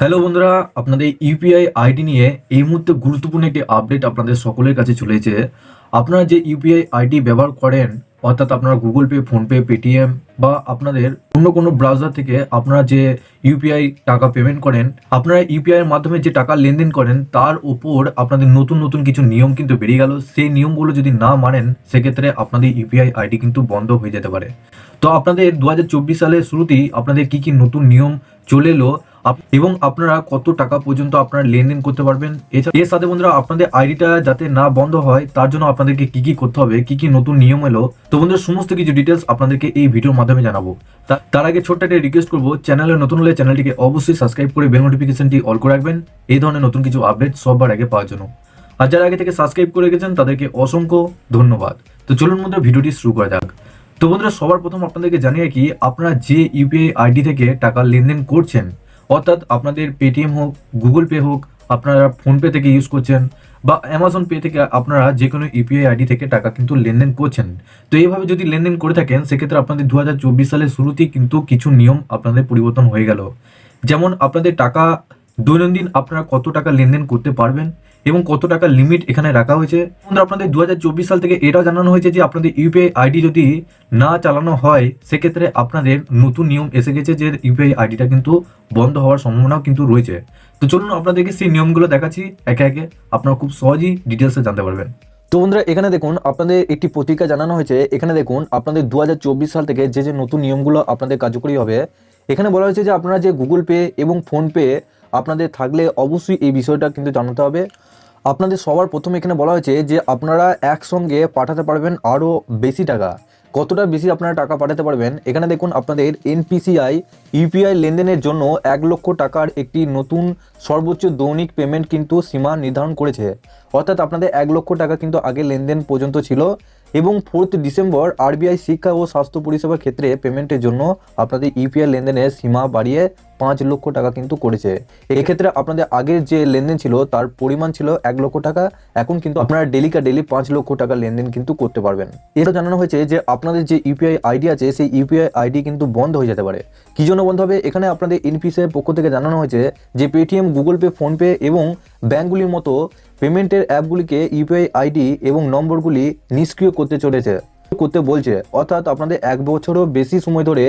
Hello বন্ধুরা, আপনাদের UPI ID নিয়ে এই মুহূর্তে গুরুত্বপূর্ণ একটি আপডেট আপনাদের সকলের কাছে চলেছে আপনারা যে ইউপিআই আইডি ব্যবহার করেন, অর্থাৎ আপনারা গুগল পে ফোনপে পেটিএম বা আপনাদের অন্য কোনো ব্রাউজার থেকে আপনারা যে ইউপিআই টাকা পেমেন্ট করেন, আপনারা ইউপিআই এর মাধ্যমে যে টাকা লেনদেন করেন, তার উপর আপনাদের নতুন নতুন কিছু নিয়ম কিন্তু বেরিয়ে গেল। সেই নিয়মগুলো যদি না মানেন, সেক্ষেত্রে আপনাদের ইউপিআই আইডি কিন্তু বন্ধ হয়ে যেতে পারে। তো আপনাদের দু হাজার চব্বিশ সালের শুরুতেই আপনাদের কি কি নতুন নিয়ম চলে এলো এবং আপনারা কত টাকা পর্যন্ত আপনারা লেনদেন করতে পারবেন। এছাড়া এর সাথে বন্ধুরা, আপনাদের আইডিটা যাতে না বন্ধ হয়, তার জন্য আপনাদেরকে কি কি করতে হবে, কি কি নতুন নিয়ম এলো, তো বন্ধুরা, সমস্ত কিছু ডিটেলস আপনাদেরকে এই ভিডিওর মাধ্যমে জানাব। তার আগে ছোট্ট একটা রিকোয়েস্ট করব চ্যানেলে নতুন হলে চ্যানেলটিকে অবশ্যই সাবস্ক্রাইব করে বেল নোটিফিকেশনটি অল করে রাখবেন। এই ধরনের নতুন কিছু আপডেট সবার আগে পাওয়ার জন্য। আর যারা আগে থেকে সাবস্ক্রাইব করে গেছেন তাদেরকে অসংখ্য ধন্যবাদ। তো চলুন মধ্যে ভিডিওটি শুরু করা যাক। তো বন্ধুরা, সবার প্রথম আপনাদেরকে জানিয়ে কি আপনারা যে ইউপিআই আইডি থেকে টাকা লেনদেন করছেন অর্থাৎ আপনাদের পেটিএম হোক গুগল পে হোক, আপনারা ফোনপে থেকে ইউজ করছেন বা অ্যামাজন পে থেকে আপনারা যে কোনো ইউপিআই আইডি থেকে টাকা কিন্তু লেনদেন করছেন। তো এইভাবে যদি লেনদেন করে থাকেন, সেক্ষেত্রে আপনাদের দু হাজার চব্বিশ সালের শুরুতেই কিন্তু কিছু নিয়ম আপনাদের পরিবর্তন হয়ে গেল। যেমন আপনাদের টাকা দৈনন্দিন আপনারা কত টাকা লেনদেন করতে পারবেন এবং কত টাকা লিমিট এখানে রাখা হয়েছে? বন্ধুরা, আপনাদের দু হাজার চব্বিশ সাল থেকে এটাও জানানো হয়েছে যে আপনাদের ইউপিআই আইডি যদি না চালানো হয়, সেক্ষেত্রে আপনাদের নতুন নিয়ম এসে গেছে যে ইউপিআই আইডিটা কিন্তু বন্ধ হওয়ার সম্ভাবনাও কিন্তু রয়েছে। তো চলুন আপনাদেরকে সেই নিয়মগুলো দেখাচ্ছি। একে একে আপনারা খুব সহজেই ডিটেলসে জানতে পারবেন। তো বন্ধুরা, এখানে দেখুন, আপনাদের একটি পত্রিকা জানানো হয়েছে। এখানে দেখুন, আপনাদের দু হাজার চব্বিশ সাল থেকে যে যে নতুন নিয়মগুলো আপনাদের কার্যকরী হবে, এখানে বলা হয়েছে যে আপনারা যে গুগল পে এবং ফোনপে আপনাদের থাকলে অবশ্যই এই বিষয়টা কিন্তু জানাতে হবে। আপনাদের সবার প্রথমে এখানে বলা হয়েছে যে আপনারা একসঙ্গে পাঠাতে পারবেন আরও বেশি টাকা। কতটা বেশি আপনারা টাকা পাঠাতে পারবেন? এখানে দেখুন আপনাদের এনপিসিআই ইউপিআই লেনদেনের জন্য এক লক্ষ টাকার একটি নতুন সর্বোচ্চ দৈনিক পেমেন্ট কিন্তু সীমা নির্ধারণ করেছে। অর্থাৎ আপনাদের এক লক্ষ টাকা কিন্তু আগে লেনদেন পর্যন্ত ছিল। এবং ফোর্থ ডিসেম্বর আরবিআই শিক্ষা ও স্বাস্থ্য পরিষেবার ক্ষেত্রে পেমেন্টের জন্য আপনাদের ইউপিআই লেনদেনের সীমা বাড়িয়ে পাঁচ লক্ষ টাকা কিন্তু করেছে। এক্ষেত্রে আপনাদের আগের যে লেনদেন ছিল, তার পরিমাণ ছিল এক লক্ষ টাকা। এখন কিন্তু আপনারা ডেলি কা ডেলি পাঁচ লক্ষ টাকা লেনদেন কিন্তু করতে পারবেন। এটা জানানো হয়েছে যে, আপনাদের যে ইউপিআই আইডি আছে, সেই ইউপিআই আইডি কিন্তু বন্ধ হয়ে যেতে পারে। কি জন্য বন্ধ হবে? এখানে আপনাদের এনপিসিআই পক্ষ থেকে জানানো হয়েছে যে পেটিএম গুগল পে ফোনপে এবং ব্যাঙ্কগুলির মতো পেমেন্টের অ্যাপগুলিকে ইউপিআই আইডি এবং নম্বরগুলি নিষ্ক্রিয় করতে চলেছে, করতে বলছে। অর্থাৎ আপনাদের এক বছরও বেশি সময় ধরে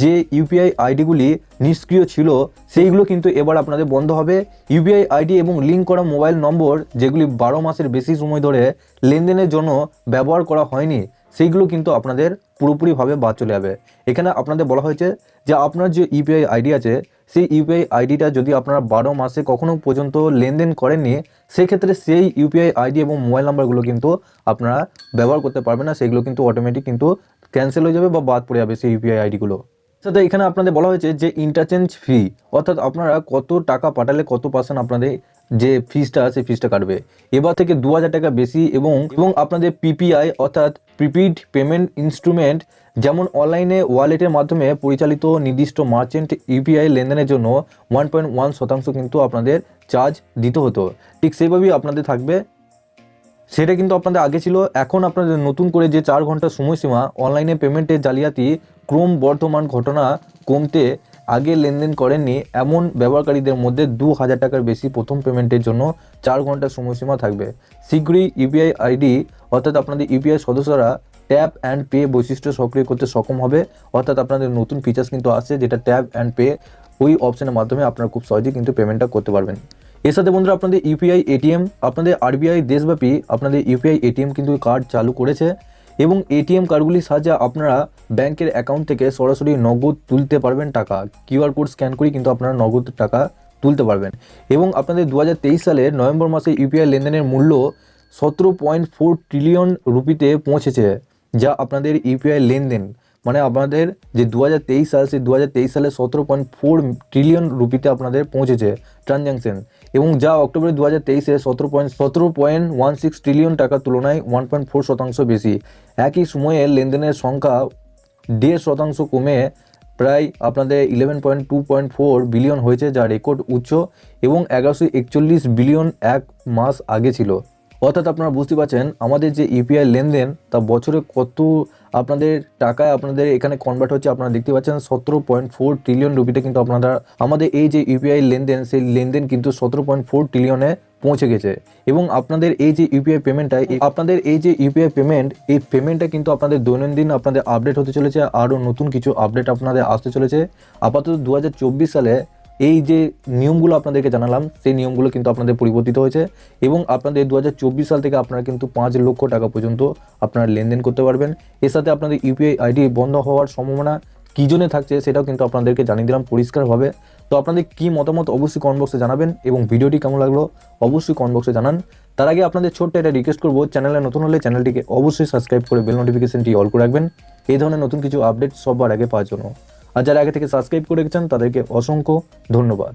যে ইউপিআই আইডিগুলি নিষ্ক্রিয় ছিল, সেইগুলো কিন্তু এবার আপনাদের বন্ধ হবে। ইউপিআই আইডি এবং লিঙ্ক করা মোবাইল নম্বর, যেগুলি বারো মাসের বেশি সময় ধরে লেনদেনের জন্য ব্যবহার করা হয়নি, সেইগুলো কিন্তু আপনাদের পুরোপুরিভাবে বাদ চলে যাবে। এখানে আপনাদের বলা হয়েছে যে আপনার যে ইউপিআই আইডি আছে সেই ইউপিআই আইডিটা যদি আপনারা বারো মাসে কখনো পর্যন্ত লেনদেন করেননি, সেক্ষেত্রে সেই ইউপিআই আইডি এবং মোবাইল নাম্বারগুলো কিন্তু আপনারা ব্যবহার করতে পারবেন না, সেগুলো কিন্তু অটোমেটিক কিন্তু ক্যান্সেল হয়ে যাবে বা বাদ পড়ে যাবে সেই ইউপিআই আইডিগুলো সাথে এখানে আপনাদের বলা হয়েছে যে ইন্টারচেঞ্জ ফি অর্থাৎ আপনারা কত টাকা পাঠালে কত পার্সেন্ট আপনাদের যে ফিজটা সেই ফিজটা কাটবে। এবার থেকে দু হাজার টাকা বেশি এবং এবং আপনাদের পিপিআই অর্থাৎ প্রিপিড পেমেন্ট ইনস্ট্রুমেন্ট যেমন অনলাইনে ওয়ালেটের মাধ্যমে পরিচালিত নির্দিষ্ট মার্চেন্ট ইউপিআই লেনদেনের জন্য ওয়ান পয়েন্ট ওয়ান শতাংশ কিন্তু আপনাদের চার্জ দিতে হতো। ঠিক সেইভাবেই আপনাদের থাকবে। সেটা কিন্তু আপনাদের আগে ছিল। এখন আপনাদের নতুন করে যে চার ঘণ্টা সময়সীমা অনলাইনে পেমেন্টের জালিয়াতি ক্রম বর্ধমান ঘটনা কমতে আগে লেনদেন করেননি, এমন ব্যবহারকারীদের মধ্যে দু হাজার টাকার বেশি প্রথম পেমেন্টের জন্য চার ঘণ্টার সময়সীমা থাকবে। শীঘ্রই ইউপিআই আইডি অর্থাৎ আপনাদের ইউপিআই সদস্যরা ট্যাপ অ্যান্ড পে বৈশিষ্ট্য সক্রিয় করতে সক্ষম হবে। অর্থাৎ আপনাদের নতুন ফিচার্স কিন্তু আসছে যেটা ট্যাপ অ্যান্ড পে, ওই অপশনের মাধ্যমে আপনারা খুব সহজেই কিন্তু পেমেন্টটা করতে পারবেন। এর সাথে বন্ধুরা, আপনাদের ইউপিআই এটিএম, আপনাদের আরবিআই দেশব্যাপী আপনাদের ইউপিআই এটিএম কিন্তু কার্ড চালু করেছে এবং এটিএম কার্ডগুলির সাহায্যে আপনারা ব্যাংকের অ্যাকাউন্ট থেকে সরাসরি নগদ তুলতে পারবেন টাকা। কিউআর কোড স্ক্যান করেই কিন্তু আপনারা নগদ টাকা তুলতে পারবেন। এবং আপনাদের দু সালের নভেম্বর মাসে ইউপিআই লেনদেনের মূল্য সতেরো পয়েন্ট ফোর ট্রিলিয়ন রুপিতে পৌঁছেছে, যা আপনাদের ইউপিআই লেনদেন। মানে আপনাদের যে দু হাজার তেইশ সাল, সেই দু হাজার তেইশ সালে সতেরো পয়েন্ট ফোর ট্রিলিয়ন রুপিতে আপনাদের পৌঁছেছে ট্রানজ্যাকশন এবং যা অক্টোবর দু হাজার তেইশে সতেরো পয়েন্ট সতেরো পয়েন্ট ওয়ান সিক্স ট্রিলিয়ন টাকার তুলনায় ওয়ান পয়েন্ট ফোর শতাংশ বেশি। একই সময়ে লেনদেনের সংখ্যা দেড় শতাংশ কমে প্রায় আপনাদের eleven point two point four billion হয়েছে, যা রেকর্ড উচ্চ এবং এগারোশো একচল্লিশ বিলিয়ন এক মাস আগে ছিল। অর্থাৎ আপনারা বুঝতে পারছেন, আমাদের যে ইউপিআই লেনদেন, তা বছরে কত আপনাদের টাকায় আপনাদের এখানে কনভার্ট হচ্ছে, আপনারা দেখতে পাচ্ছেন সতেরো পয়েন্ট ফোর ট্রিলিয়ন রুপিতে কিন্তু আপনারা, আমাদের এই যে ইউপিআই লেনদেন, সেই লেনদেন কিন্তু সতেরো পয়েন্ট ফোর ট্রিলিয়নে পৌঁছে গেছে। এবং আপনাদের এই যে ইউপিআই পেমেন্টটা আপনাদের এই যে ইউপিআই পেমেন্ট এই পেমেন্টটা কিন্তু আপনাদের দৈনন্দিন আপনাদের আপডেট হতে চলেছে, আরও নতুন কিছু আপডেট আপনাদের আসতে চলেছে। আপাতত দু হাজার চব্বিশ সালে এই যে নিয়মগুলো আপনাদেরকে জানালাম, সেই নিয়মগুলো কিন্তু আপনাদের পরিবর্তিত হয়েছে এবং আপনাদের দু হাজার চব্বিশ সাল থেকে আপনারা কিন্তু পাঁচ লক্ষ টাকা পর্যন্ত আপনারা লেনদেন করতে পারবেন। এর সাথে আপনাদের ইউপিআই আইডি বন্ধ হওয়ার সম্ভাবনা কী জন্য থাকছে সেটাও কিন্তু আপনাদেরকে জানিয়ে দিলাম পরিষ্কারভাবে। তো আপনাদের কি মতামত অবশ্যই কমেন্ট জানাবেন এবং ভিডিওটি কেমন লাগল অবশ্যই কমেন্ট জানান। তার আগে আপনাদের ছোট্ট একটা রিকোয়েস্ট করব, চ্যানেলে নতুন হলে চ্যানেলটিকে অবশ্যই সাবস্ক্রাইব করে বেল নোটিফিকেশনটি অল করে রাখবেন। এই ধরনের নতুন কিছু আপডেট সবার আগে পাওয়ার জন্য। আর যারা আগে থেকে সাবস্ক্রাইব করে গেছেন তাদেরকে অসংখ্য ধন্যবাদ।